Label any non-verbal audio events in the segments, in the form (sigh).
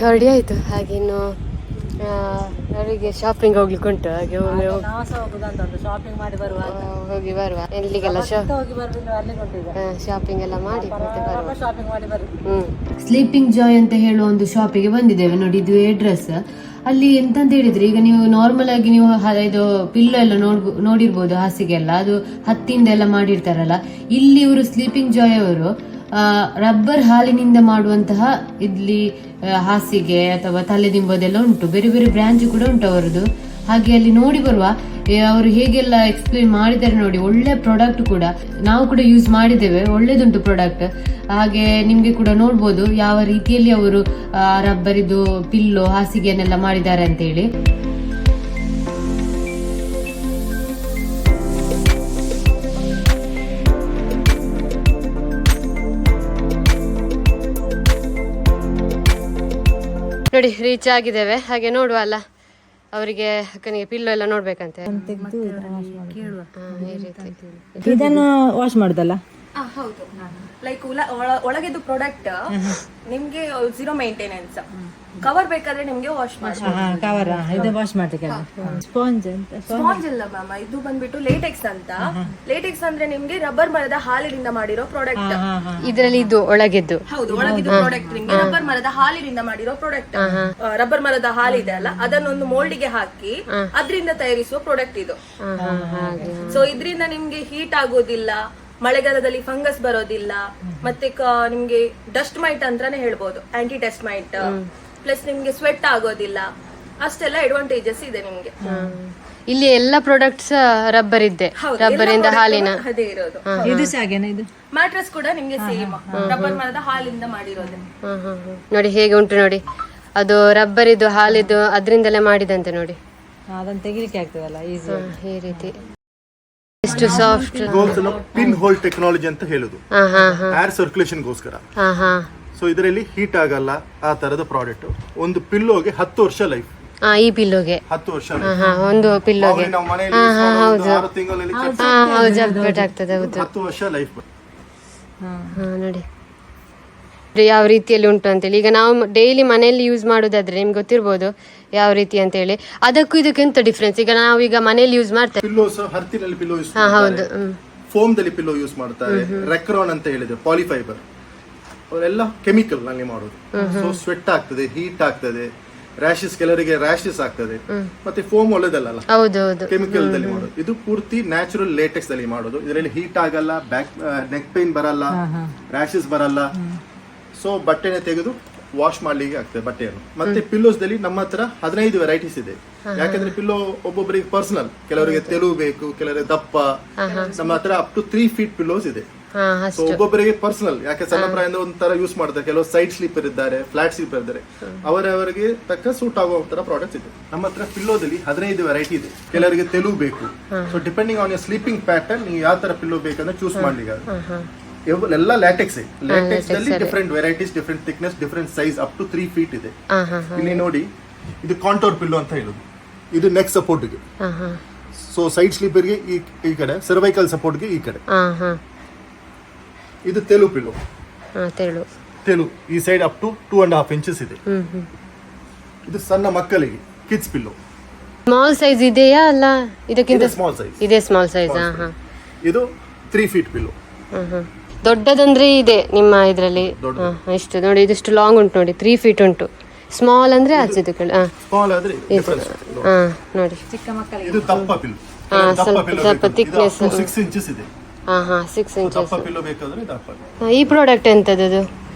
ಹೊರಡಿ ಆಯ್ತು ಹಾಗೆ ಇನ್ನು ಅವರಿಗೆ ಶಾಪಿಂಗ್ ಹೋಗ್ಲಿಕ್ಕೆ ಉಂಟು ಹಾಗೆ ಒಂದು ಶಾಪಿಂಗ್ ಮಾಡಿ ಬರುವ ಹೋಗಿ ಬರುವ. ಎಲ್ಲಿಗೆಲ್ಲ ಶಾ ಹೋಗಿ ಬರ್ಬೇಕು ಶಾಪಿಂಗ್ ಎಲ್ಲ ಮಾಡಿ ಮತ್ತೆ ಬರುವ. ಶಾಪಿಂಗ್ ಮಾಡಿ ಸ್ಲೀಪಿಂಗ್ ಜಾಯ್ ಅಂತ ಹೇಳುವ ಒಂದು ಶಾಪಿಗೆ ಬಂದಿದ್ದೇವೆ ನೋಡಿ ಇದು ಅಡ್ರೆಸ್ ಅಲ್ಲಿ ಎಂತ ಅಂತ ಹೇಳಿದ್ರೆ ಈಗ ನೀವು ನಾರ್ಮಲ್ ಆಗಿ ನೀವು ಹ- ಇದು ಪಿಲ್ಲೋ ಎಲ್ಲ ನೋಡ್ಬೋ ನೋಡಿರ್ಬೋದು ಹಾಸಿಗೆ ಎಲ್ಲ ಅದು ಹತ್ತಿಯಿಂದ ಎಲ್ಲ ಮಾಡಿರ್ತಾರಲ್ಲ. ಇಲ್ಲಿ ಇವರು ಸ್ಲೀಪಿಂಗ್ ಜಾಯ್ ಅವರು ರಬ್ಬರ್ ಹಾಲಿನಿಂದ ಮಾಡುವಂತಹ ಇಲ್ಲಿ ಹಾಸಿಗೆ ಅಥವಾ ತಲೆ ದಿಂಬದೆಲ್ಲ ಉಂಟು. ಬೇರೆ ಬೇರೆ ಬ್ರಾಂಚ್ ಕೂಡ ಉಂಟು ಅವರದು ಹಾಗೆ ಅಲ್ಲಿ ನೋಡಿ ಬರುವ ಅವರು ಹೇಗೆಲ್ಲ ಎಕ್ಸ್ಪ್ಲೇನ್ ಮಾಡಿದ್ದಾರೆ ನೋಡಿ. ಒಳ್ಳೆ ಪ್ರಾಡಕ್ಟ್ ಕೂಡ ನಾವು ಕೂಡ ಯೂಸ್ ಮಾಡಿದ್ದೇವೆ. ಒಳ್ಳೇದುಂಟು ಪ್ರಾಡಕ್ಟ್ ಹಾಗೆ ನಿಮ್ಗೆ ಕೂಡ ನೋಡ್ಬೋದು ಯಾವ ರೀತಿಯಲ್ಲಿ ಅವರು ರಬ್ಬರ್ ಇದು ಪಿಲ್ಲೋ, ಹಾಸಿಗೆಯನ್ನೆಲ್ಲ ಮಾಡಿದ್ದಾರೆ ಅಂತೇಳಿ. ನೋಡಿ ರೀಚ್ ಆಗಿದ್ದೇವೆ. ಹಾಗೆ ನೋಡುವ ಅಲ್ಲ. ಅವರಿಗೆ ಅಕ್ಕನಿಗೆ ಪಿಲ್ಲೋ ಎಲ್ಲ ನೋಡ್ಬೇಕಂತೆ. ಇದನ್ನು ವಾಶ್ ಮಾಡುದಲ್ಲ? ಹೌದು. ಲೈಕ್ ಒಳಗಿದ್ದು ಪ್ರಾಡಕ್ಟ್ ನಿಮ್ಗೆ ಝೀರೋ ಮೇಂಟೆನೆನ್ಸ್ ಕವರ್ ಬೇಕಾದ್ರೆ ನಿಮ್ಗೆ ವಾಶ್ ಮಾಡಿ ಕವರ್ ಇದು ವಾಶ್ ಮಾಡ್ಲಿಕ್ಕೆ ಸ್ಪಾಂಜ್ ಅಂತ ಸ್ಪಾಂಜ್ ಇಲ್ಲ ಮ್ಯಾಮ್ ಇದು ಬಂದ್ಬಿಟ್ಟು ಲೇಟೆಕ್ಸ್ ಅಂತ. ಲೇಟೆಕ್ಸ್ ಅಂದ್ರೆ ನಿಮ್ಗೆ ರಬ್ಬರ್ ಮರದ ಹಾಲಿನಿಂದ ಮಾಡಿರೋ ಪ್ರಾಡಕ್ಟ್ ಇದರಲ್ಲಿ ಇದು ಒಳಗಿದ್ದು. ಹೌದು ಒಳಗಿದ್ದು ಪ್ರಾಡಕ್ಟ್ ನಿಮ್ಗೆ ರಬ್ಬರ್ ಮರದ ಹಾಲಿನಿಂದ ಮಾಡಿರೋ ಪ್ರಾಡಕ್ಟ್ ರಬ್ಬರ್ ಮರದ ಹಾಲಿದೆ ಅಲ್ಲ ಅದನ್ನೊಂದು ಮೋಲ್ಡಿಗೆ ಹಾಕಿ ಅದರಿಂದ ತಯಾರಿಸುವ ಪ್ರಾಡಕ್ಟ್ ಇದು. ಸೊ ಇದರಿಂದ ನಿಮ್ಗೆ ಹೀಟ್ ಆಗೋದಿಲ್ಲ ಮಳೆಗಾಲದಲ್ಲಿ ಫಂಗಸ್ ಬರೋದಿಲ್ಲ ಮತ್ತೆ ಕ- ನಿಮ್ಗೆ ಡಸ್ಟ್ ಮೈಟ್ ಅಂತಾನೆ ಹೇಳ್ಬೋದು ಆಂಟಿ ಡಸ್ಟ್ ಮೈಟ್ ಪ್ಲಸ್ ನಿಮ್ಗೆ ಸ್ವೆಟ್ ಆಗೋದಿಲ್ಲ ಅಷ್ಟೆಲ್ಲ ಅಡ್ವಾಂಟೇಜಸ್ ಇದೆ ನಿಮ್ಗೆ. ಇಲ್ಲಿ ಎಲ್ಲ ಪ್ರಾಡಕ್ಟ್ಸ್ ರಬ್ಬರ್ ಇದ್ದೆ ರಬ್ಬರ್ ಇಂದ ಹಾಲಿನ. ಅದೇ ಇರೋದು. ಇದು ಇದು? ಮ್ಯಾಟ್ರಸ್ ಕೂಡ ನಿಮ್ಗೆ ಸೇಮ್ ರಬ್ಬರ್ ಮರದ ಹಾಲಿಂದ ಮಾಡಿರೋದು. ನೋಡಿ ಹೇಗೆ ಉಂಟು ನೋಡಿ. ಅದು ರಬ್ಬರ್ ಇದು ಹಾಲಿದ್ದು ಅದರಿಂದಲೇ ಮಾಡಿದಂತೆ ನೋಡಿ. ಅದನ್ನ ತೆಗಿಲಿಕ್ಕೆ ಆಗ್ತದಲ್ಲ ಈಸಿ ಈ ರೀತಿ. ಎಷ್ಟು ಸಾಫ್ಟ್ ಗೋಲ್ಸ್ ಎಲ್ಲ ಪಿನ್ ಹೋಲ್ ಟೆಕ್ನಾಲಜಿ ಅಂತ ಹೇಳುದು. ಏರ್ ಸರ್ಕ್ಯುಲೇಷನ್ ಗೋಸ್ಕರ. ಹಾ ಸೊ ಇದರಲ್ಲಿ ಹೀಟ್ ಆಗಲ್ಲ ಆ ತರದ ಪ್ರಾಡಕ್ಟ್ ಒಂದು ಪಿಲ್ಲೋಗೆ ಹತ್ತು ವರ್ಷ ಲೈಫ್ ಈ ಪಿಲ್ಲೋಗೆ ಹತ್ತು ವರ್ಷ ಒಂದು ಪಿಲ್ಲೋಗೆ ಹೌದು. ಹೌದು ಹತ್ತು ವರ್ಷ ಲೈಫ್ ನೋಡಿ. ಯಾವ ರೀತಿಯಲ್ಲಿ ಉಂಟು ಅಂತೇಳಿ. ಈಗ ನಾವು ಡೈಲಿ ಮನೆಯಲ್ಲಿ ಯೂಸ್ ಮಾಡೋದಾದ್ರೆ ನಿಮ್ಗೆ ಗೊತ್ತಿರ್ಬೋದು ಯಾವ ರೀತಿ ಅಂತೇಳಿ. ಅದಕ್ಕೂ ಇದಕ್ಕೆ ಎಂತ ಡಿಫ್ರೆನ್ಸ್ ಈಗ ನಾವೀಗ ಮನೆಯಲ್ಲಿ ಯೂಸ್ ಮಾಡ್ತೇವೆ ಪಿಲ್ಲೋಸ್ ಹರ್ತಿನಲ್ಲಿ ಪಿಲ್ಲೋ ಯೂಸ್ ಹಾ ಹೌದು ಹ್ಮ್. ಫೋಮ್ ದಲ್ಲಿ ಪಿಲ್ಲೋ ಯೂಸ್ ಮಾಡ್ತಾರೆ ರೆಕ್ರಾನ್ ಅಂತ ಹೇಳಿದ್ರೆ ಪಾಲಿಫೈಬರ್ ಅವರೆಲ್ಲ ಕೆಮಿಕಲ್ನಲ್ಲಿ ಮಾಡೋದು. ಸೊ ಸ್ವೆಟ್ ಆಗ್ತದೆ ಹೀಟ್ ಆಗ್ತದೆ ರ್ಯಾಶಸ್ ಕೆಲವರಿಗೆ ರ್ಯಾಶಸ್ ಆಗ್ತದೆ. ಮತ್ತೆ ಫೋಮ್ ಒಳ್ಳೆದಲ್ಲ ಹೌದು ಹೌದು. ಕೆಮಿಕಲ್ ದಲ್ಲಿ ಮಾಡೋದು. ಇದು ಪೂರ್ತಿ ನ್ಯಾಚುರಲ್ ಲೇಟೆಕ್ಸ್ ದಲ್ಲಿ ಮಾಡೋದು. ಇದರಲ್ಲಿ ಹೀಟ್ ಆಗಲ್ಲ ಬ್ಯಾಕ್ ನೆಕ್ ಪೈನ್ ಬರಲ್ಲ ರ್ಯಾಶಸ್ ಬರಲ್ಲ. ಸೊ ಬಟ್ಟೆನೆ ತೆಗೆದು ವಾಶ್ ಮಾಡ್ಲಿಕ್ಕೆ ಆಗ್ತದೆ ಬಟ್ಟೆಯನ್ನು. ಮತ್ತೆ ಪಿಲ್ಲೋಸ್ ದಲ್ಲಿ ನಮ್ಮ ಹತ್ರ ಹದಿನೈದು ವೆರೈಟೀಸ್ ಇದೆ. ಯಾಕಂದ್ರೆ ಪಿಲ್ಲೋ ಒಬ್ಬೊಬ್ಬರಿಗೆ ಪರ್ಸನಲ್ ಕೆಲವರಿಗೆ ತೆಲುಗು ಬೇಕು ಕೆಲವರಿಗೆ ದಪ್ಪ. ನಮ್ಮ ಹತ್ರ up to three feet pillows ಇದೆ. ಸೊ ಒಬ್ಬೊಬ್ಬರಿಗೆ ಪರ್ಸನಲ್ ಯಾಕೆ ಸಣ್ಣ ಪ್ರಾಯದಿಂದ ಒಂಥರ ಯೂಸ್ ಮಾಡ್ತಾರೆ. ಕೆಲವು ಸೈಡ್ ಸ್ಲೀಪರ್ ಇದ್ದಾರೆ ಫ್ಲಾಟ್ ಸ್ಲೀಪರ್ ಇದ್ದಾರೆ. ಅವರವರಿಗೆ ತಕ್ಕ ಸೂಟ್ ಆಗುವ ತರ ಪ್ರಾಡಕ್ಟ್ಸ್ ಇದೆ. ನಮ್ಮ ಹತ್ರ ಪಿಲ್ಲೋದಲ್ಲಿ ಹದಿನೈದು ವೆರೈಟಿ ಇದೆ. ಕೆಲವರಿಗೆ ತೆಲುಗು ಬೇಕು. So depending on your sleeping pattern ನೀವು ಯಾವ ತರ ಪಿಲ್ಲೋ ಬೇಕಂದ್ರೆ ಚೂಸ್ ಮಾಡ್ಲಿಕ್ಕೆ ಎಲ್ಲ ಲ್ಯಾಟೆಕ್ಸ್ ಲ್ಯಾಟೆಕ್ಸ್ ಅಲ್ಲಿ different varieties different thickness different size up to three feet ಇದೆ. ಇಲ್ಲಿ ನೋಡಿ ಇದು ಕಾಂಟೋರ್ ಪಿಲ್ಲೋ ಅಂತ ಹೇಳುದು. ಇದು ನೆಕ್ ಸಪೋರ್ಟ್ಗೆ ಸೊ ಸೈಡ್ ಸ್ಲೀಪರ್ಗೆ ಈ ಈ ಕಡೆ ಸರ್ವೈಕಲ್ ಸಪೋರ್ಟ್ಗೆ ಈ ಕಡೆ. ಇದು ತೆಲು ಪಿಲ್ಲೋ ತೆಳು. ತೆಲು ಈ side up to two and half inches ಇದೆ. ಇದು ಸಣ್ಣ ಮಕ್ಕಳಿಗೆ ಕಿಡ್ಸ್ ಪಿಲ್ಲೋ ಸ್ಮಾಲ್ ಸೈಜ್ ಇದೆಯಾ ಅಲ್ಲ? ಇದಕ್ಕಿಂತ ಸ್ಮಾಲ್ ಸೈಜ್ ಇದೆ ಸ್ಮಾಲ್ ಸೈಜ್ ಇದು ತ್ರೀ ಫೀಟ್ ಪಿಲ್ಲೋ ದೊಡ್ಡದಂದ್ರೆ ಇದೆ ನಿಮ್ಮ ಇದರಲ್ಲಿ. ಇಷ್ಟು ನೋಡಿ ಇದಿಷ್ಟು ಲಾಂಗ್ ಉಂಟು ನೋಡಿ ತ್ರೀ ಫೀಟ್ ಉಂಟು. ಸ್ಮಾಲ್ ಅಂದ್ರೆ ಆಚೆದು ಕೆಳ ಹಾ. ಸ್ಮಾಲ್ ಆದ್ರೆ ಡಿಫರೆನ್ಸ್ ನೋಡಿ. ಚಿಕ್ಕ ಮಕ್ಕಳಿಗೆ ಇದು ದಪ್ಪ ಪಿಲ್ಲೋ ಹಾ, ಸ್ವಲ್ಪ- ಸ್ವಲ್ಪ thickness. ಸಿಕ್ಸ್ ಇಂಚಸ್ ಇದೆ. ಹಾ ಹಾ ಸಿಕ್ಸ್ ಇಂಚಸ್ ಈ ಪ್ರಾಡಕ್ಟ್ ಎಂತದ್ದು?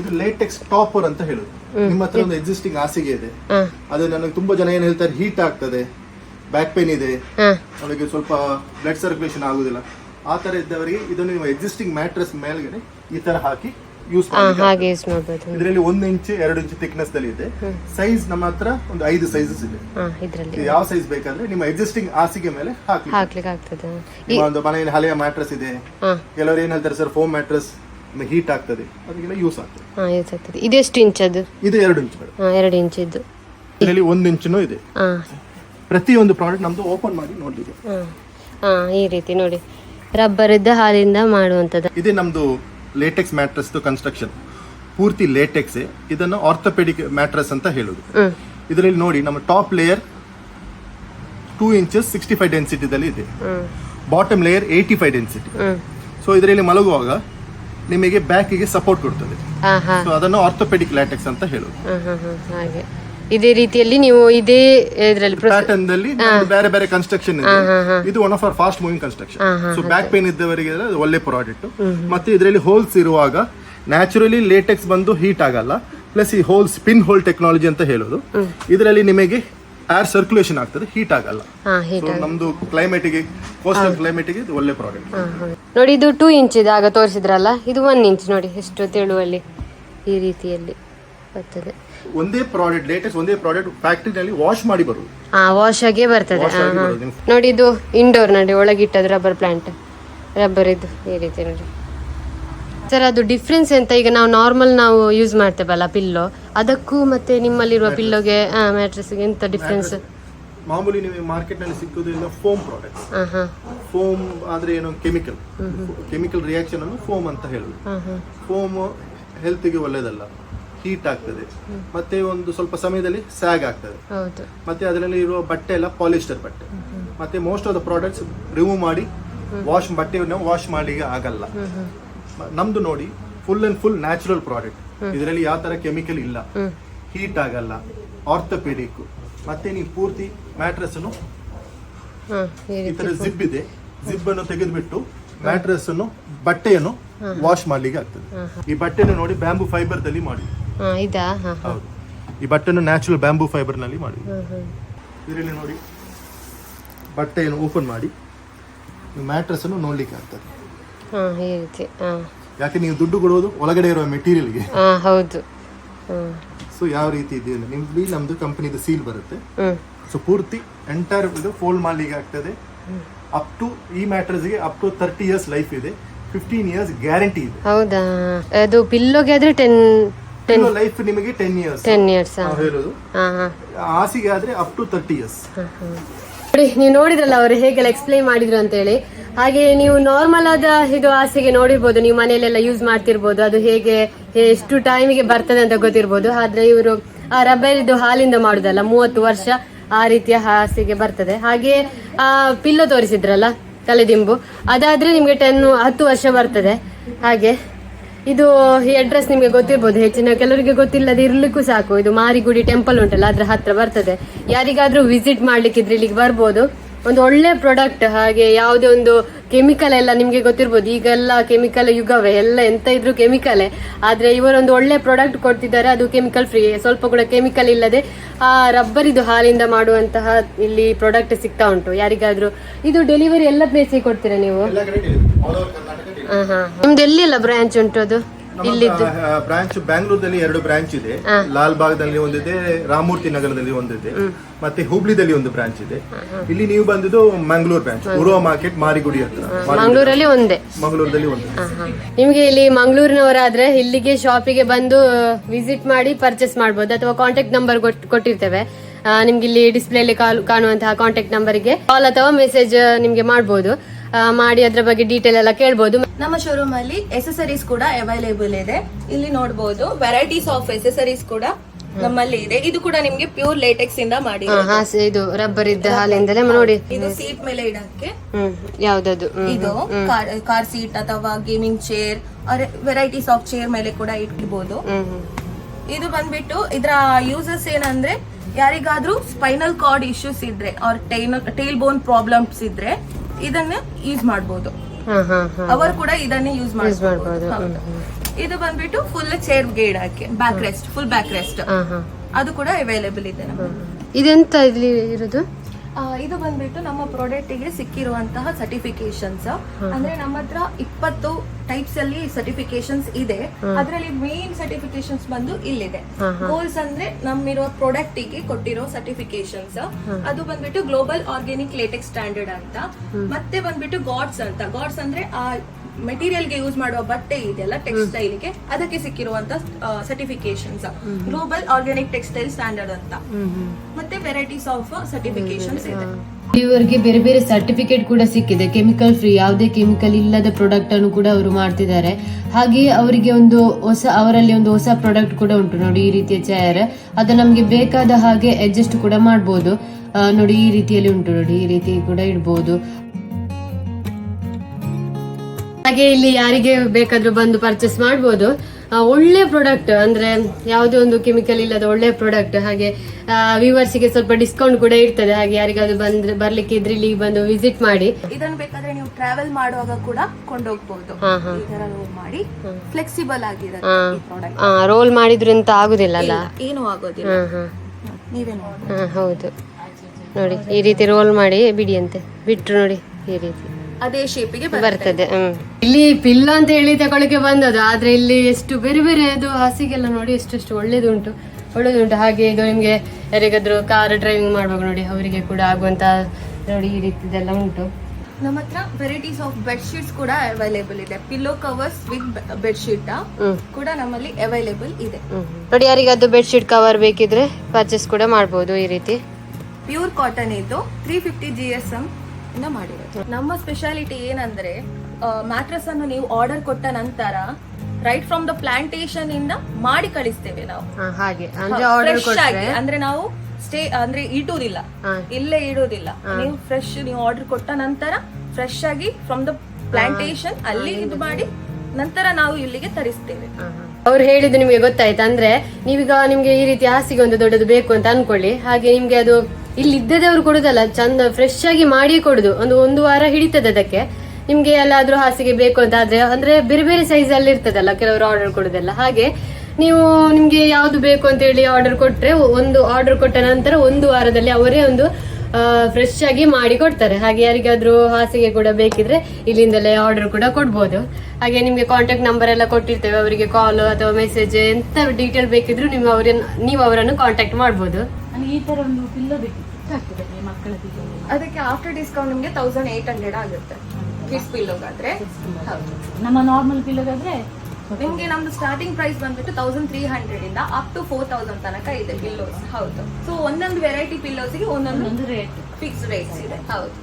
ಇದು ಲೇಟೆಕ್ಸ್ ಟಾಪರ್ ಅಂತ ಹೇಳುದು. ನಿಮ್ಮ ಹತ್ರ ಒಂದು ಎಕ್ಸಿಸ್ಟಿಂಗ್ ಹಾಸಿಗೆ ಇದೆ. ಹಾ. ಅದು ನನಗೆ ತುಂಬಾ ಜನ ಏನು ಹೇಳ್ತಾರೆ ಹೀಟ್ ಆಗ್ತದೆ ಬ್ಯಾಕ್ ಪೇನ್ ಇದೆ. ಹಾ. ಅವರಿಗೆ ಸ್ವಲ್ಪ ಬ್ಲಡ್ ಸರ್ಕ್ಯುಲೇಷನ್ ಆಗುದಿಲ್ಲ. ಆ ತರ ಇದ್ದವರಿಗೆ ಇದನ್ನು ನೀವು ಎಕ್ಸಿಸ್ಟಿಂಗ್ ಮ್ಯಾಟ್ರೆಸ್ ಮೇಲ್ಗಡೆ ಈ ತರ ಹಾಕಿ ಯೂಸ್ ಮಾಡಬಹುದು ಹಾಗೆ ಯೂಸ್ ಮಾಡ್ಬೋದು. ಇದರಲ್ಲಿ ಒಂದು ಇಂಚ್ ಎರಡು ಇಂಚ್ ಥಿಕ್ನೆಸ್ ದಲ್ಲಿ ಇದೆ ಸೈಜ್ ನಮ್ಮ ಹತ್ರ ಒಂದು ಐದು ಸೈಜಸ್ ಇದೆ. ಇದ್ರಲ್ಲಿ. ಯಾವ ಸೈಜ್ ಬೇಕಾದ್ರೆ ನಿಮ್ಮ ಎಕ್ಸಿಸ್ಟಿಂಗ್ ಹಾಸಿಗೆ ಮೇಲೆ ಹಾಕಿ ಹಾಕ್ಲಿಕ್ಕೆ ಆಗ್ತದೆ. ನಿಮ್ಮ ಒಂದು ಮನೆಯಲ್ಲಿ ಹಳೆಯ ಮ್ಯಾಟ್ರೆಸ್ ಇದೆ. ಕೆಲವರು ಏನ್ ಹೇಳ್ತಾರೆ ಸರ್ ಫೋಮ್ ಮ್ಯಾಟ್ರೆಸ್ ಹೀಟ್ ಆಗ್ತದೆ. ಅದಕ್ಕೆಲ್ಲ ಯೂಸ್ ಆಗ್ತದೆ. ಹಾ ಯೂಸ್ ಆಗ್ತದೆ. ಇದೆಷ್ಟು ಇಂಚ್ ಅದು? ಇದು ಎರಡು ಇಂಚ್ ಮೇಡಮ್. ಹಾ ಎರಡು ಇಂಚ್ ಇದ್ದು ಇದರಲ್ಲಿ ಒಂದು ಇಂಚ್ನೂ ಇದೆ. ಪ್ರತಿಯೊಂದು ಪ್ರಾಡಕ್ಟ್ ನಮ್ದು ಓಪನ್ ಮಾಡಿ ನೋಡ್ಲಿಕ್ಕೆ. ಹಾ ಈ ರೀತಿ ನೋಡಿ. ರಬ್ಬರ್ ಇದ್ದ ಹಾಲಿಂದ ಮಾಡುವಂಥದ್ದು. ಇದೇ ನಮ್ದು ಲೇಟೆಕ್ಸ್ ಮ್ಯಾಟ್ರಸ್ ಕನ್ಸ್ಟ್ರಕ್ಷನ್ ಪೂರ್ತಿ ಲೇಟೆಕ್ಸ್ ಇದನ್ನು ಆರ್ಥೋಪೆಡಿಕ್ ಮ್ಯಾಟ್ರಸ್ ಅಂತ ಹೇಳುದು. ಇದರಲ್ಲಿ ನೋಡಿ ನಮ್ಮ top layer two inches sixty five ಡೆನ್ಸಿಟಿದಲ್ಲಿ ಇದೆ. Bottom layer eighty five density so ಇದರಲ್ಲಿ ಮಲಗುವಾಗ ನಿಮಗೆ ಬ್ಯಾಕಿಗೆ ಸಪೋರ್ಟ್ ಕೊಡ್ತದೆ. ಸೊ ಅದನ್ನು ಆರ್ಥೋಪೆಡಿಕ್ ಲ್ಯಾಟೆಕ್ಸ್ ಅಂತ ಹೇಳುದು. ಇದೇ ರೀತಿಯಲ್ಲಿ ನೀವು ಇದೇ ಇದರಲ್ಲಿ ಪ್ಯಾಟರ್ನ್ ದಲ್ಲಿ ನಮ್ದು ಬೇರೆ ಬೇರೆ ಕನ್ಸ್ಟ್ರಕ್ಷನ್ ಇದೆ. ಇದು one of our fast moving construction so back pain ಇದ್ದವರಿಗೆ ಅದು ಒಳ್ಳೆ ಪ್ರಾಡಕ್ಟ್ ಮತ್ತೆ ಇದರಲ್ಲಿ ಹೋಲ್ಸ್ ಇರುವಾಗ ನ್ಯಾಚುರಲಿ ಲೇಟೆಕ್ಸ್ ಬಂದು ಹೀಟ್ ಆಗಲ್ಲ. ಪ್ಲಸ್ ಈ ಹೋಲ್ ಸ್ಪಿನ್ ಹೋಲ್ ಟೆಕ್ನಾಲಜಿ ಅಂತ ಹೇಳೋದು. ಇದರಲ್ಲಿ ನಿಮಗೆ ಏರ್ ಸರ್ಕ್ಯುಲೇಷನ್ ಆಗ್ತದೆ ಹೀಟ್ ಆಗಲ್ಲ. ನಮ್ದು ಕ್ಲೈಮೇಟ್ ನಮ್ದು ಕ್ಲೈಮೇಟಿಗೆ ಕೋಸ್ಟಲ್ ಕ್ಲೈಮೇಟಿಗೆ ಇದು ಒಳ್ಳೆ ಪ್ರಾಡಕ್ಟ್ ನೋಡಿ ಇದು ಟೂ ಇಂಚ್ ಇದೆ ಆಗ ತೋರಿಸಿದ್ರಲ್ಲ? ಇದು ಒನ್ ಇಂಚ್ ನೋಡಿ ಎಷ್ಟು ತೆಳುವಲ್ಲಿ ಈ ರೀತಿಯಲ್ಲಿ ಬರ್ತದೆ. ಒಂದೇ ಪ್ರಾಡಕ್ಟ್ ಲೇಟೆಸ್ಟ್ ಒಂದೇ ಪ್ರಾಡಕ್ಟ್ ಫ್ಯಾಕ್ಟರಿನಲ್ಲಿ ವಾಶ್ ಮಾಡಿ ಬರುವುದು ಹಾ ವಾಶ್ ಆಗೇ ಬರ್ತದೆ. ಆಗಿ ಹಾ ಬರುದು ನೋಡಿ ಇದು ಇಂಡೋರ್ ನೋಡಿ ಒಳಗಿಟ್ಟದು ರಬ್ಬರ್ ಪ್ಲಾಂಟ್ ರಬ್ಬರ್ ಇದು ಈ ರೀತಿ ನೋಡಿ. ಸರ್ ಅದು ಡಿಫ್ರೆನ್ಸ್ ಎಂತ? ಈಗ ನಾವು ನಾರ್ಮಲ್ ನಾವು ಯೂಸ್ ಮಾಡ್ತೇವಲ್ಲ ಪಿಲ್ಲೋ ಅದಕ್ಕೂ ಮತ್ತೆ ನಿಮ್ಮಲ್ಲಿರುವ ಪಿಲ್ಲೋಗೆ ಮ್ಯಾಟ್ರೆಸ್ಗೆ ಎಂತ ಡಿಫ್ರೆನ್ಸ್ ಮಾಮೂಲಿ ನಿಮಗೆ ಮಾರ್ಕೆಟ್ನಲ್ಲಿ ಸಿಕ್ಕುವುದಿಲ್ಲ ಫೋಮ್ ಪ್ರಾಡಕ್ಟ್ ಹಾ ಹಾ. ಫೋಮ್ ಆದ್ರೆ ಏನು ಕೆಮಿಕಲ್ ಕೆಮಿಕಲ್ ರಿಯಾಕ್ಷನ್ ಅನ್ನು ಫೋಮ್ ಅಂತ ಹೇಳುದು. ಹಾ ಹಾ. ಫೋಮ್ ಹೆಲ್ತ್ಗೆ ಒಳ್ಳೇದಲ್ಲ. ಹೀಟ್ ಆಗ್ತದೆ. ಮತ್ತೆ ಒಂದು ಸ್ವಲ್ಪ ಸಮಯದಲ್ಲಿ ಸ್ಯಾಗ್ ಆಗ್ತದೆ. ಮತ್ತೆ ಅದರಲ್ಲಿ ಇರುವ ಬಟ್ಟೆ ಎಲ್ಲ ಪಾಲಿಸ್ಟರ್ ಬಟ್ಟೆ. ಮತ್ತೆ most of the products remove ಮಾಡಿ ವಾಶ್ ಬಟ್ಟೆಯನ್ನು ವಾಶ್ ಮಾಡ್ಲಿಕ್ಕೆ ಆಗಲ್ಲ. ನಮ್ದು ನೋಡಿ full and full natural product ಇದರಲ್ಲಿ ಯಾವ ತರ ಕೆಮಿಕಲ್ ಇಲ್ಲ. ಹೀಟ್ ಆಗಲ್ಲ ಆರ್ಥೋಪೆಡಿಕ್ ಮತ್ತೆ ನೀವು ಪೂರ್ತಿ ಮ್ಯಾಟ್ರೆಸ್ ಅನ್ನು ಈ ತರ ಜಿಪ್ ಇದೆ. ಜಿಪ್ ಅನ್ನು ತೆಗೆದುಬಿಟ್ಟು ಮ್ಯಾಟ್ರೆಸ್ ಅನ್ನು ಬಟ್ಟೆಯನ್ನು ವಾಶ್ ಮಾಡ್ಲಿಕ್ಕೆ ಆಗ್ತದೆ. ಈ ಬಟ್ಟೆಯನ್ನು ನೋಡಿ ಬ್ಯಾಂಬು ಫೈಬರ್ ದಲ್ಲಿ ಮಾಡಿ. ಇದಾ? ಹೌದು. ಈ ಬಟ್ಟೆಯನ್ನು ನ್ಯಾಚುರಲ್ ಬ್ಯಾಂಬೂ ಫೈಬರ್ನಲ್ಲಿ ಮಾಡಿ ಇದರಲ್ಲಿ ನೋಡಿ ಬಟ್ಟೆಯನ್ನು ಓಪನ್ ಮಾಡಿ ಮ್ಯಾಟ್ರೆಸ್ ಅನ್ನು ನೋಡ್ಲಿಕ್ಕೆ ಆಗ್ತದೆ. ಈ ರೀತಿ ಹಾ. ಯಾಕೆ ನೀವು ದುಡ್ಡು ಕೊಡೋದು ಒಳಗಡೆ ಇರುವ ಮೆಟೀರಿಯಲ್ಗೆ ಹೌದು. ಸೊ ಯಾವ ರೀತಿ ಇದೆ ನಿಮ್ಗೆ ನಮ್ದು ಕಂಪನಿದು ಸೀಲ್ ಬರುತ್ತೆ. ಸೊ ಪೂರ್ತಿ ಎಂಟೈರ್ ಇದು ಫೋಲ್ಡ್ ಮಾಡ್ಲಿಕ್ಕೆ ಆಗ್ತದೆ. ಅಪ್ ಟು ಈ ಮ್ಯಾಟ್ರಸ್ಗೆ up to thirty years life ಇದೆ. ಫಿಫ್ಟೀನ್ ಇಯರ್ಸ್ ಗ್ಯಾರಂಟಿ ಇದೆ. ಹೌದಾ? ಅದು ಪಿಲ್ಲೋಗೆ ಆದ್ರೆ ಟೆನ್ ಲೈಫ್ ನಿಮಗೆ ಟೆನ್ ಇಯರ್ಸ್ ಟೆನ್ ಇಯರ್ಸ್ ನಾವು ಹೇಳೋದು. ಹಾಸಿಗೆ ಆದ್ರೆ ಅಪ್ ಟು ತರ್ಟಿ ಇಯರ್ಸ್ ನೋಡಿ ನೀವು ನೋಡಿದ್ರಲ್ಲ ಅವರು ಹೇಗೆಲ್ಲ ಎಕ್ಸ್ಪ್ಲೈನ್ ಮಾಡಿದ್ರು ಅಂತ ಹೇಳಿ. ಹಾಗೆ ನೀವು ನಾರ್ಮಲ್ ಆದ ಇದು ಆಸೆಗೆ ನೋಡಿರ್ಬೋದು ನೀವು ಮನೆಯಲ್ಲೆಲ್ಲ ಯೂಸ್ ಮಾಡ್ತಿರ್ಬೋದು ಅದು ಹೇಗೆ ಎಷ್ಟು ಟೈಮಿಗೆ ಬರ್ತದೆ ಅಂತ ಗೊತ್ತಿರ್ಬೋದು. ಆದ್ರೆ ಇವರು ಆ ರಬ್ಬರ್ ಇದು ಹಾಲಿಂದ ಮಾಡುದಲ್ಲ ಮೂವತ್ತು ವರ್ಷ ಆ ರೀತಿಯ ಹಾಸಿಗೆ ಬರ್ತದೆ. ಹಾಗೆ ಆ ಪಿಲ್ಲೋ ತೋರಿಸಿದ್ರಲ್ಲ ತಲೆದಿಂಬು ಅದಾದ್ರೆ ನಿಮ್ಗೆ ಟೆನ್ ಹತ್ತು ವರ್ಷ ಬರ್ತದೆ. ಹಾಗೆ. ಇದು ಈ ಅಡ್ರೆಸ್ ನಿಮಗೆ ಗೊತ್ತಿರ್ಬೋದು ಹೆಚ್ಚಿನ ಕೆಲವರಿಗೆ ಗೊತ್ತಿಲ್ಲದೆ ಇರ್ಲಿಕ್ಕೂ ಸಾಕು. ಇದು ಮಾರಿಗುಡಿ ಟೆಂಪಲ್ ಉಂಟಲ್ಲ, ಅದ್ರ ಹತ್ರ ಬರ್ತದೆ. ಯಾರಿಗಾದ್ರೂ ವಿಸಿಟ್ ಮಾಡ್ಲಿಕ್ಕಿದ್ರೆ ಇಲ್ಲಿಗೆ ಬರ್ಬೋದು. ಒಂದು ಒಳ್ಳೆ ಪ್ರಾಡಕ್ಟ್ ಹಾಗೆ ಯಾವುದೇ ಒಂದು ಕೆಮಿಕಲ್ ಎಲ್ಲ ನಿಮಗೆ ಗೊತ್ತಿರ್ಬೋದು. ಈಗೆಲ್ಲ ಕೆಮಿಕಲ್ ಯುಗವೇ, ಎಲ್ಲ ಎಂತ ಇದ್ರು ಕೆಮಿಕಲೇ ಆದ್ರೆ ಇವರೊಂದು ಒಳ್ಳೆ ಪ್ರಾಡಕ್ಟ್ ಕೊಡ್ತಿದ್ದಾರೆ, ಅದು ಕೆಮಿಕಲ್ ಫ್ರೀ ಸ್ವಲ್ಪ ಕೂಡ ಕೆಮಿಕಲ್ ಇಲ್ಲದೆ, ಆ ರಬ್ಬರ್ ಇದು ಹಾಲಿಂದ ಮಾಡುವಂತಹ ಇಲ್ಲಿ ಪ್ರಾಡಕ್ಟ್ ಸಿಗ್ತಾ ಉಂಟು. ಯಾರಿಗಾದ್ರೂ, ಇದು ಡೆಲಿವರಿ ಎಲ್ಲ ಪ್ಲೇಸಿಗೆ ಕೊಡ್ತೀರಾ ನೀವು? ನಿಮ್ದು ಎಲ್ಲಿಲ್ಲ ಬ್ರಾಂಚ್ ಉಂಟು ಅದು? ಇಲ್ಲಿದ್ದು? ಬ್ರಾಂಚ್ ಬ್ಯಾಂಗ್ಳೂರ್ದಲ್ಲಿ ಎರಡು ಬ್ರಾಂಚ್ ಇದೆ. ಲಾಲ್ ಬಾಗ್ದಲ್ಲಿ ಒಂದಿದೆ ರಾಮೂರ್ತಿ ನಗರದಲ್ಲಿ ಒಂದಿದೆ ಮತ್ತೆ ಹುಬ್ಳಿದಲ್ಲಿ ಒಂದು ಬ್ರಾಂಚ್ ಇದೆ. ಇಲ್ಲಿ ನೀವು ಬಂದಿದ್ದು ಮಂಗಳೂರು ಬ್ರಾಂಚ್ ಉರುವ ಮಾರ್ಕೆಟ್ ಮಾರಿಗುಡಿ ಹತ್ರ. ಮಂಗಳೂರಲ್ಲಿ ಒಂದೇ. ಮಂಗಳೂರದಲ್ಲಿ ಒಂದೇ. ನಿಮ್ಗೆ ಇಲ್ಲಿ ಮಂಗಳೂರಿನವರಾದ್ರೆ ಇಲ್ಲಿಗೆ ಶಾಪಿಗೆ ಬಂದು ವಿಸಿಟ್ ಮಾಡಿ ಪರ್ಚೇಸ್ ಮಾಡಬಹುದು ಅಥವಾ ಕಾಂಟ್ಯಾಕ್ಟ್ ನಂಬರ್ ಕೊಟ್ಟಿರ್ತೇವೆ. ನಿಮ್ಗೆ ಇಲ್ಲಿ ಡಿಸ್ಪ್ಲೇಲಿ ಕಾಣುವಂತಹ ಕಾಂಟ್ಯಾಕ್ಟ್ ನಂಬರ್ಗೆ ಕಾಲ್ ಅಥವಾ ಮೆಸೇಜ್ ನಿಮ್ಗೆ ಮಾಡ್ಬೋದು. ಆ, ಮಾಡಿ ಅದ್ರ ಬಗ್ಗೆ ಡೀಟೇಲ್ ಎಲ್ಲ ಕೇಳ್ಬೋದು. ನಮ್ಮ ಶೋರೂಮ್ ಅಲ್ಲಿ ಎಸೆಸರೀಸ್ ಕೂಡ ಅವೈಲೇಬಲ್ ಇದೆ. ಇಲ್ಲಿ ನೋಡಬಹುದು ವೆರೈಟೀಸ್ ಆಫ್ ಎಸೆಸರೀಸ್ ಕೂಡ ನಮ್ಮಲ್ಲಿ ಇದೆ. ಇದು ಕೂಡ ನಿಮ್ಗೆ ಪ್ಯೂರ್ ಲೇಟೆಕ್ಸ್ ಇಂದ ಮಾಡಿ ಇದು ರಬ್ಬರ್ ಇದ್ದ ಹಾಲಿಂದಲೇ ನೋಡಿ. ಇದು ಸೀಟ್ ಮೇಲೆ ಇಡಕ್ಕೆ. ಯಾವ್ದದು? ಇದು ಕಾರ್ ಸೀಟ್ ಅಥವಾ gaming chair varieties of chair ಮೇಲೆ ಕೂಡ ಇಟ್ಬೋದು. ಇದು ಬಂದ್ಬಿಟ್ಟು ಇದರ ಯೂಸಸ್ ಏನಂದ್ರೆ ಯಾರಿಗಾದ್ರೂ ಸ್ಪೈನಲ್ ಕಾರ್ಡ್ ಇಶ್ಯೂಸ್ ಇದ್ರೆ ಅವ್ರ ಟೈಲ್ ಬೋನ್ ಪ್ರಾಬ್ಲಮ್ಸ್ ಇದ್ರೆ ಇದನ್ನ ಯೂಸ್ ಮಾಡಬಹುದು. ಅವರು ಕೂಡ ಇದನ್ನೇ ಯೂಸ್. ಮಾಡಬಹುದು ಇದು ಬಂದ್ಬಿಟ್ಟು full chair ಇಡಕ್ಕೆ back rest full back rest. ಅದು ಕೂಡ ಅವೈಲೇಬಲ್ ಇದೆ. ಇದೆಂತ ಇಲ್ಲಿ ಇರೋದು ಇದು ಬಂದ್ಬಿಟ್ಟು ನಮ್ಮ ಪ್ರಾಡಕ್ಟ್ಗೆ ಸಿಕ್ಕಿರುವಂತಹ ಸರ್ಟಿಫಿಕೇಶನ್ಸ್ ಅಂದ್ರೆ ನಮ್ಮ ಹತ್ರ ಇಪ್ಪತ್ತು ಟೈಪ್ಸ್ ಅಲ್ಲಿ ಸರ್ಟಿಫಿಕೇಶನ್ಸ್ ಇದೆ. ಅದರಲ್ಲಿ ಮೇನ್ ಸರ್ಟಿಫಿಕೇಶನ್ಸ್ ಬಂದು ಇಲ್ಲಿದೆ. ಗೋಲ್ಸ್ ಅಂದ್ರೆ ನಮ್ಮಿರುವ ಪ್ರಾಡಕ್ಟ್ಗೆ ಕೊಟ್ಟಿರೋ ಸರ್ಟಿಫಿಕೇಶನ್ಸ್ ಅದು ಬಂದ್ಬಿಟ್ಟು ಗ್ಲೋಬಲ್ ಆರ್ಗ್ಯಾನಿಕ್ ಲೇಟೆಕ್ಸ್ ಸ್ಟ್ಯಾಂಡರ್ಡ್ ಅಂತ. ಮತ್ತೆ ಬಂದ್ಬಿಟ್ಟು ಗಾಡ್ಸ್ ಅಂತ. ಗಾಡ್ಸ್ ಅಂದ್ರೆ ಆ ಮೆಟೀರಿಯಲ್ಗೆ ಯೂಸ್ ಮಾಡುವ ಬಟ್ಟೆ ಇದೆಯಲ್ಲ ಟೆಕ್ಸ್ಟೈಲ್ಗೆ ಅದಕ್ಕೆ ಸಿಕ್ಕಿರುವಂತ certifications global organic textile standard ಅಂತ. ಮತ್ತೆ ವೆರೈಟೀಸ್ ಆಫ್ ಸರ್ಟಿಫಿಕೇಶನ್ಸ್ ಇದೆ. ಇವರಿಗೆ ಬೇರೆ ಬೇರೆ ಸರ್ಟಿಫಿಕೇಟ್ ಕೂಡ ಸಿಕ್ಕಿದೆ. ಕೆಮಿಕಲ್ ಫ್ರೀ ಯಾವುದೇ ಕೆಮಿಕಲ್ ಇಲ್ಲದ ಪ್ರಾಡಕ್ಟ್ ಅನ್ನು ಕೂಡ ಅವರು ಮಾಡ್ತಿದ್ದಾರೆ. ಹಾಗೆ ಅವರಿಗೆ ಒಂದು ಹೊಸ ಅವರಲ್ಲಿ ಒಂದು ಹೊಸ ಪ್ರಾಡಕ್ಟ್ ಕೂಡ ಉಂಟು. ನೋಡಿ ಈ ರೀತಿಯ ಚೇರ್ ಅದು ನಮಗೆ ಬೇಕಾದ ಹಾಗೆ ಅಡ್ಜಸ್ಟ್ ಕೂಡ ಮಾಡ್ಬೋದು. ನೋಡಿ ಈ ರೀತಿಯಲ್ಲಿ ಉಂಟು. ನೋಡಿ ಈ ರೀತಿ ಕೂಡ ಇಡ್ಬೋದು. ಹಾಗೆ ಇಲ್ಲಿ ಯಾರಿಗೆ ಬೇಕಾದ್ರೂ ಬಂದು ಪರ್ಚೇಸ್ ಮಾಡ್ಬೋದು. ಒಳ್ಳೆ ಪ್ರಾಡಕ್ಟ್ ಅಂದ್ರೆ ಯಾವುದೇ ಒಂದು ಕೆಮಿಕಲ್ ಇಲ್ಲದ ಒಳ್ಳೆ ಪ್ರಾಡಕ್ಟ್ ಹಾಗೆ ವ್ಯೂವರ್ಸಿಗೆ ಸ್ವಲ್ಪ ಡಿಸ್ಕೌಂಟ್ ಕೂಡ ಇರ್ತದೆ. ಹಾಗೆ ಯಾರಿಗಾದ್ರೂ ಬಂದ್ರೆ ಬರ್ಲಿಕ್ಕೆ ಇದ್ರೆ ಇಲ್ಲಿಗೆ ಬಂದು ವಿಸಿಟ್ ಮಾಡಿ. ಇದನ್ನು ಬೇಕಾದ್ರೆ ನೀವು ಟ್ರಾವೆಲ್ ಮಾಡುವಾಗ ಕೂಡ ಕೊಂಡೋಗ್ಬಹುದು ಮಾಡಿ ಫ್ಲೆಕ್ಸಿಬಲ್ ಪ್ರಾಡಕ್ಟ್ ರೋಲ್ ಮಾಡಿದ್ರಂತ ಆಗುದಿಲ್ಲ ಅಲ್ಲ? ಏನು ಆಗೋದಿಲ್ಲ. ಹೌದು. ನೋಡಿ ಈ ರೀತಿ ರೋಲ್ ಮಾಡಿ ಬಿಡಿ ಅಂತೆ. ಬಿಟ್ರು ನೋಡಿ ಈ ರೀತಿ. ಅದೇ ಶೇಪಿಗೆ ಬರ್ತದೆ. ಇಲ್ಲಿ ಪಿಲ್ಲ ಅಂತ ಹೇಳಿ ತಗೊಳಕ್ಕೆ ಬಂದದ್ದು ಆದ್ರೆ ಇಲ್ಲಿ ಎಷ್ಟು ಬೇರೆ ಬೇರೆ ಅದು ಹಾಸಿಗೆಲ್ಲ ನೋಡಿ ಎಷ್ಟೆಷ್ಟು ಒಳ್ಳೇದುಂಟು. ಒಳ್ಳೇದುಂಟು. ಹಾಗೆ ಇದು ನಿಮ್ಗೆ ಯಾರಿಗಾದ್ರೂ ಕಾರ್ ಡ್ರೈವಿಂಗ್ ಮಾಡುವಾಗ ನೋಡಿ ಅವರಿಗೆ ಕೂಡ ಆಗುವಂತ ನೋಡಿ ಈ ರೀತಿದೆಲ್ಲ ಉಂಟು. ನಮ್ಮ ಹತ್ರ ವೆರೈಟೀಸ್ ಆಫ್ ಬೆಡ್ ಶೀಟ್ಸ್ ಕೂಡ ಅವೈಲೇಬಲ್ ಇದೆ. Pillow covers with bed sheet ಕೂಡ ನಮ್ಮಲ್ಲಿ ಅವೈಲೇಬಲ್ ಇದೆ. ನೋಡಿ ಯಾರಿಗಾದ್ರು ಬೆಡ್ಶೀಟ್ ಕವರ್ ಬೇಕಿದ್ರೆ ಪರ್ಚೇಸ್ ಕೂಡ ಮಾಡ್ಬೋದು ಈ ರೀತಿ. ಪ್ಯೂರ್ ಕಾಟನ್ ಇದು three fifty G S M ಇಂದ ಮಾಡಿರೋದು. ನಮ್ಮ ಸ್ಪೆಷಾಲಿಟಿ ಏನಂದ್ರೆ ಮ್ಯಾಟ್ರಸ್ ಅನ್ನು ನೀವು ಆರ್ಡರ್ ಕೊಟ್ಟ ನಂತರ ರೈಟ್ ಫ್ರಮ್ ದ ಪ್ಲಾಂಟೇಶನ್ ಇಂದ ಮಾಡಿ ಕಳಿಸ್ತೇವೆ ನಾವು. ಹಾಗೆ. ಫ್ರೆಶ್ ಆಗಿ ಅಂದ್ರೆ ನಾವು ಸ್ಟೇ ಅಂದ್ರೆ ಇಡುವುದಿಲ್ಲ. ಇಲ್ಲೇ ಇಡೋದಿಲ್ಲ ನೀವು ಫ್ರೆಶ್ ನೀವು ಆರ್ಡರ್ ಕೊಟ್ಟ ನಂತರ ಫ್ರೆಶ್ ಆಗಿ ಫ್ರಮ್ ದ ಪ್ಲಾಂಟೇಶನ್ ಅಲ್ಲಿ ಇದು ಮಾಡಿ ನಂತರ ನಾವು ಇಲ್ಲಿಗೆ ತರಿಸ್ತೇವೆ. ಅವ್ರು ಹೇಳಿದ್ದು ನಿಮಗೆ ಗೊತ್ತಾಯ್ತು. ಅಂದ್ರೆ ನೀವೀಗ ನಿಮ್ಗೆ ಈ ರೀತಿ ಹಾಸಿಗೆ ಒಂದು ದೊಡ್ಡದು ಬೇಕು ಅಂತ ಅನ್ಕೊಳ್ಳಿ. ಹಾಗೆ ನಿಮ್ಗೆ ಅದು ಇಲ್ಲಿ ಕೊಡುದಲ್ಲ, ಚಂದ ಫ್ರೆಶ್ ಆಗಿ ಮಾಡಿ ಕೊಡುದು. ಒಂದು ಒಂದು ವಾರ ಹಿಡಿತದೆ ಅದಕ್ಕೆ. ನಿಮ್ಗೆ ಎಲ್ಲಾದ್ರೂ ಹಾಸಿಗೆ ಬೇಕು ಅಂತ ಆದ್ರೆ ಅಂದ್ರೆ ಬೇರೆ ಬೇರೆ ಸೈಜ್ ಅಲ್ಲಿ ಇರ್ತದಲ್ಲ, ಕೆಲವರು ಆರ್ಡರ್ ಕೊಡುದಲ್ಲ. ಹಾಗೆ ನೀವು ನಿಮ್ಗೆ ಯಾವ್ದು ಬೇಕು ಅಂತ ಹೇಳಿ ಆರ್ಡರ್ ಕೊಟ್ರೆ, ಒಂದು ಆರ್ಡರ್ ಕೊಟ್ಟ ನಂತರ ಒಂದು ವಾರದಲ್ಲಿ ಅವರೇ ಒಂದು ಫ್ರೆಶ್ ಆಗಿ ಮಾಡಿ ಕೊಡ್ತಾರೆ. ಹಾಗೆ ಯಾರಿಗಾದ್ರೂ ಹಾಸಿಗೆ ಕೂಡ ಬೇಕಿದ್ರೆ ಇಲ್ಲಿಂದಲೇ ಆರ್ಡರ್ ಕೂಡ ಕೊಡ್ಬೋದು. ಹಾಗೆ ನಿಮ್ಗೆ ಕಾಂಟ್ಯಾಕ್ಟ್ ನಂಬರ್ ಎಲ್ಲ ಕೊಟ್ಟಿರ್ತೇವೆ. ಅವರಿಗೆ ಕಾಲ್ ಅಥವಾ ಮೆಸೇಜ್ ಎಂತ ಡೀಟೇಲ್ ಬೇಕಿದ್ರು ನೀವು ಅವರನ್ನು ನೀವು ಅವರನ್ನು ಕಾಂಟ್ಯಾಕ್ಟ್ ಮಾಡ್ಬೋದು. ಈ ತರ ಒಂದು ಪಿಲ್ಲೋ ಆಗ್ತದೆ ಮಕ್ಕಳ ಅದಕ್ಕೆ ಆಫ್ಟರ್ ಡಿಸ್ಕೌಂಟ್ ನಿಮಗೆ ತೌಸಂಡ್ ಏಟ್ ಹಂಡ್ರೆಡ್ ಆಗುತ್ತೆ. ಕಿಡ್ಸ್ ಪಿಲ್ಲೋಗಾದ್ರೆ ಹೌದು. ನಮ್ಮ ನಾರ್ಮಲ್ ಪಿಲ್ಲೋಗಾದ್ರೆ ನಿಮ್ಗೆ ನಮ್ದು ಸ್ಟಾರ್ಟಿಂಗ್ ಪ್ರೈಸ್ ಬಂದ್ಬಿಟ್ಟು ತೌಸಂಡ್ ತ್ರೀ ಹಂಡ್ರೆಡ್ ಇಂದ ಅಪ್ ಟು ಫೋರ್ ತೌಸಂಡ್ ತನಕ ಇದೆ ಪಿಲ್ಲೋಸ್ ಹೌದು. ಸೊ ಒಂದೊಂದು ವೆರೈಟಿ ಪಿಲ್ಲೋಸ್ಗೆ ಒಂದೊಂದು ಒಂದು ರೇಟ್ ಫಿಕ್ಸ್ ರೇಟ್ಸ್ ಇದೆ. ಹೌದು.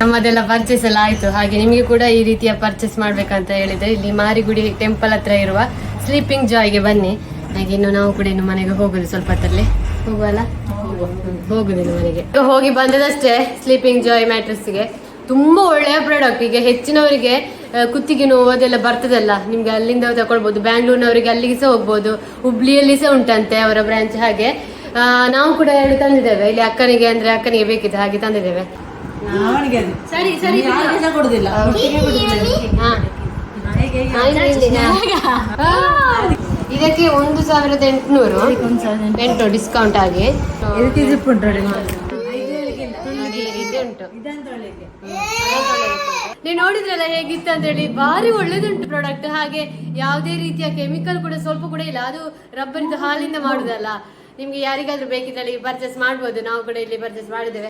ನಮ್ಮದೆಲ್ಲ ಪರ್ಚೇಸ್ ಎಲ್ಲ ಆಯ್ತು. ಹಾಗೆ ನಿಮಗೆ ಕೂಡ ಈ ರೀತಿಯ ಪರ್ಚೇಸ್ ಮಾಡ್ಬೇಕಂತ ಹೇಳಿದ್ರೆ ಇಲ್ಲಿ ಮಾರಿಗುಡಿ ಟೆಂಪಲ್ ಹತ್ರ ಇರುವ ಸ್ಲೀಪಿಂಗ್ ಜಾಯ್ಗೆ ಬನ್ನಿ. ಹಾಗೆ ಇನ್ನು ನಾವು ಕೂಡ ಇನ್ನು ಮನೆಗೆ ಹೋಗುದು ಸ್ವಲ್ಪ ಹೊತ್ತಲ್ಲಿ. ಹೋಗುವಲ್ಲ? ಹೋಗುದು ಇನ್ನು ಮನೆಗೆ. ಹೋಗಿ ಬಂದದಷ್ಟೇ ಸ್ಲೀಪಿಂಗ್ ಜಾಯ್ ಮ್ಯಾಟ್ರಸ್ಗೆ ತುಂಬಾ ಒಳ್ಳೆಯ ಪ್ರಾಡಕ್ಟ್ ಈಗ ಹೆಚ್ಚಿನವರಿಗೆ ಕುತ್ತಿಗೆ ನೋವು ಅದೆಲ್ಲ ಬರ್ತದಲ್ಲ. ನಿಮ್ಗೆ ಅಲ್ಲಿಂದ ತಗೊಳ್ಬಹುದು ಬ್ಯಾಂಗ್ಳೂರ್ನವರಿಗೆ ಅಲ್ಲಿಗೆ ಸಹ ಹೋಗ್ಬೋದು. ಹುಬ್ಳಿಯಲ್ಲಿ ಸಹ ಉಂಟಂತೆ ಅವರ ಬ್ರಾಂಚ್ ಹಾಗೆ. ನಾವು ಕೂಡ ಎರಡು ತಂದಿದ್ದೇವೆ. ಇಲ್ಲಿ ಅಕ್ಕನಿಗೆ ಅಂದ್ರೆ ಅಕ್ಕನಿಗೆ ಬೇಕಿತ್ತು ಹಾಗೆ ತಂದಿದ್ದೇವೆ. ಸರಿ ಸರಿ ಕೊಡುದಿಲ್ಲ? (laughs) ಇದಕ್ಕೆ ಒಂದು ಸಾವಿರದ ಎಂಟುನೂರು. ಎಂಟು ಡಿಸ್ಕೌಂಟ್ ಆಗಿ ನೀವು ನೋಡಿದ್ರಲ್ಲ ಹೇಗಿತ್ತು ಅಂತ ಹೇಳಿ ಭಾರಿ ಒಳ್ಳೇದುಂಟು ಪ್ರಾಡಕ್ಟ್ ಹಾಗೆ ಯಾವುದೇ ರೀತಿಯ ಕೆಮಿಕಲ್ ಕೂಡ ಸ್ವಲ್ಪ ಕೂಡ ಇಲ್ಲ. ಅದು ರಬ್ಬರಿಂದ ಹಾಲಿಂದ ಮಾಡುದಲ್ಲ. ನಿಮ್ಗೆ ಯಾರಿಗಾದ್ರೂ ಬೇಕಿದ್ರೆ ಪರ್ಚೇಸ್ ಮಾಡ್ಬೋದು. ನಾವು ಕೂಡ ಇಲ್ಲಿ ಪರ್ಚೇಸ್ ಮಾಡಿದ್ದೇವೆ.